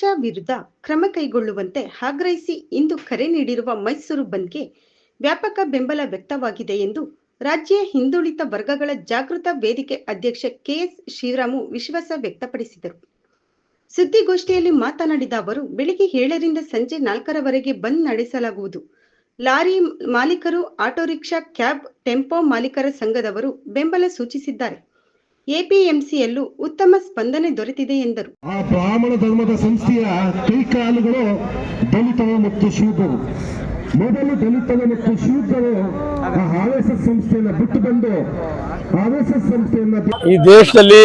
ಅಮಿತ್ ವಿರುದ್ಧ ಕ್ರಮ ಕೈಗೊಳ್ಳುವಂತೆ ಆಗ್ರಹಿಸಿ ಇಂದು ಕರೆ ನೀಡಿರುವ ಮೈಸೂರು ಬಂದ್ಗೆ ವ್ಯಾಪಕ ಬೆಂಬಲ ವ್ಯಕ್ತವಾಗಿದೆ ಎಂದು ರಾಜ್ಯ ಹಿಂದುಳಿದ ವರ್ಗಗಳ ಜಾಗೃತ ವೇದಿಕೆ ಅಧ್ಯಕ್ಷ ಕೆಎಸ್ ಶ್ರೀರಾಮು ವಿಶ್ವಾಸ ವ್ಯಕ್ತಪಡಿಸಿದರು. ಸುದ್ದಿಗೋಷ್ಠಿಯಲ್ಲಿ ಮಾತನಾಡಿದ ಅವರು, ಬೆಳಿಗ್ಗೆ ಏಳರಿಂದ ಸಂಜೆ ನಾಲ್ಕರವರೆಗೆ ಬಂದ್ ನಡೆಸಲಾಗುವುದು. ಲಾರಿ ಮಾಲೀಕರು, ಆಟೋ ರಿಕ್ಷಾ, ಕ್ಯಾಬ್, ಟೆಂಪೋ ಮಾಲೀಕರ ಸಂಘದವರು ಬೆಂಬಲ ಸೂಚಿಸಿದ್ದಾರೆ. ಎಪಿಎಂಸಿಯಲ್ಲೂ ಉತ್ತಮ ಸ್ಪಂದನೆ ದೊರೆತಿದೆ ಎಂದರು. ಆ ಬ್ರಾಹ್ಮಣ ಧರ್ಮದ ಸಂಸ್ಥೆಯ ಕೈಕಾಲುಗಳು ದಲಿತರು ಮತ್ತು ಶೂದ್ರರು. ಮೊದಲು ದಲಿತರು ಮತ್ತು ಶೂದ್ರರು ಆ ಆರ್ ಎಸ್ ಎಸ್ ಸಂಸ್ಥೆಯನ್ನ ಬಿಟ್ಟು ಬಂದು ಆರ್ ಎಸ್ ಎಸ್ ಸಂಸ್ಥೆಯನ್ನ ಈ ದೇಶದಲ್ಲಿ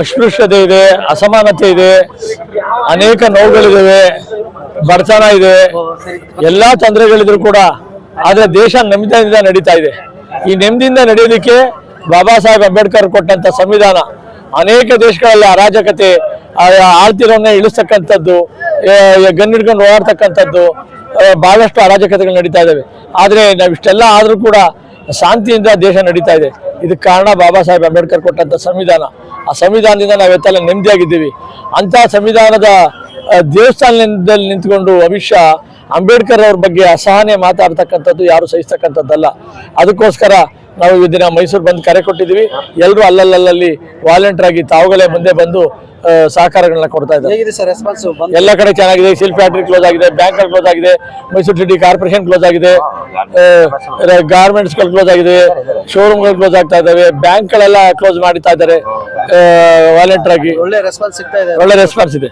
ಅಸ್ಪೃಶ್ಯತೆ ಇದೆ ಅಸಮಾನತೆ ಇದೆ ಅನೇಕ ನೋವುಗಳಿದ್ದಾವೆ ಬಡತನ ಇದೆ ಎಲ್ಲಾ ತೊಂದರೆಗಳಿದ್ರು ಕೂಡ ಆದ್ರೆ ದೇಶ ನೆಮ್ಮದಿಯಿಂದ ನಡೀತಾ ಇದೆ. ಈ ನೆಮ್ಮದಿಯಿಂದ ನಡೆಯೋದಕ್ಕೆ ಬಾಬಾ ಸಾಹೇಬ್ ಅಂಬೇಡ್ಕರ್ ಕೊಟ್ಟಂತ ಸಂವಿಧಾನ ಅನೇಕ ದೇಶಗಳಲ್ಲಿ ಅರಾಜಕತೆ ಆಳ್ತಿರೋನ್ನ ಇಳಿಸ್ತಕ್ಕಂಥದ್ದು ಗನ್ ಹಿಡ್ಕೊಂಡು ಓಡಾಡ್ತಕ್ಕಂಥದ್ದು ಬಹಳಷ್ಟು ಅರಾಜಕತೆಗಳು ನಡೀತಾ ಇದ್ದಾವೆ ಆದರೆ ನಾವಿಷ್ಟೆಲ್ಲ ಆದರೂ ಕೂಡ ಶಾಂತಿಯಿಂದ ದೇಶ ನಡೀತಾ ಇದೆ. ಇದಕ್ಕೆ ಕಾರಣ ಬಾಬಾ ಸಾಹೇಬ್ ಅಂಬೇಡ್ಕರ್ ಕೊಟ್ಟಂತ ಸಂವಿಧಾನ. ಆ ಸಂವಿಧಾನದಿಂದ ನಾವೆಲ್ಲ ನೆಮ್ಮದಿಯಾಗಿದ್ದೀವಿ. ಅಂತ ಸಂವಿಧಾನದ ದೇವಸ್ಥಾನದಲ್ಲಿ ನಿಂತ್ಕೊಂಡು ಅಮಿತ್ ಅಂಬೇಡ್ಕರ್ ಅವ್ರ ಬಗ್ಗೆ ಅಸಹನೆ ಮಾತಾಡ್ತಕ್ಕಂಥದ್ದು ಯಾರು ಸಹಿಸ್ತಕ್ಕಂಥದ್ದಲ್ಲ. ಅದಕ್ಕೋಸ್ಕರ ನಾವು ಈ ದಿನ ಮೈಸೂರು ಬಂದು ಕರೆ ಕೊಟ್ಟಿದ್ದೀವಿ. ಎಲ್ಲರೂ ಅಲ್ಲಲ್ಲಲ್ಲಿ ವಾಲಂಟಿಯರ್ ಆಗಿ ತಾವುಗಳೇ ಮುಂದೆ ಬಂದು ಸಹಕಾರಗಳನ್ನ ಕೊಡ್ತಾ ಇದ್ದಾರೆ. ಎಲ್ಲ ಕಡೆ ಚೆನ್ನಾಗಿದೆ. ಸಿಲ್ ಫ್ಯಾಕ್ಟ್ರಿ ಕ್ಲೋಸ್ ಆಗಿದೆ. ಬ್ಯಾಂಕ್ ಕ್ಲೋಸ್ ಆಗಿದೆ. ಮೈಸೂರು ಸಿಟಿ ಕಾರ್ಪೊರೇಷನ್ ಕ್ಲೋಸ್ ಆಗಿದೆ. ಗಾರ್ಮೆಂಟ್ಸ್ಗಳು ಕ್ಲೋಸ್ ಆಗಿದೆ. ಶೋರೂಮ್ಗಳು ಕ್ಲೋಸ್ ಆಗ್ತಾ ಇದಾವೆ ಬ್ಯಾಂಕ್ ಗಳೆಲ್ಲ ಕ್ಲೋಸ್ ಮಾಡ್ತಾ ಇದ್ದಾರೆ. ವಾಲಂಟಿಯರ್ ಆಗಿ. ಒಳ್ಳೆ ರೆಸ್ಪಾನ್ಸ್ ಸಿಗ್ತಾ ಇದೆ. ಒಳ್ಳೆ ರೆಸ್ಪಾನ್ಸ್ ಇದೆ.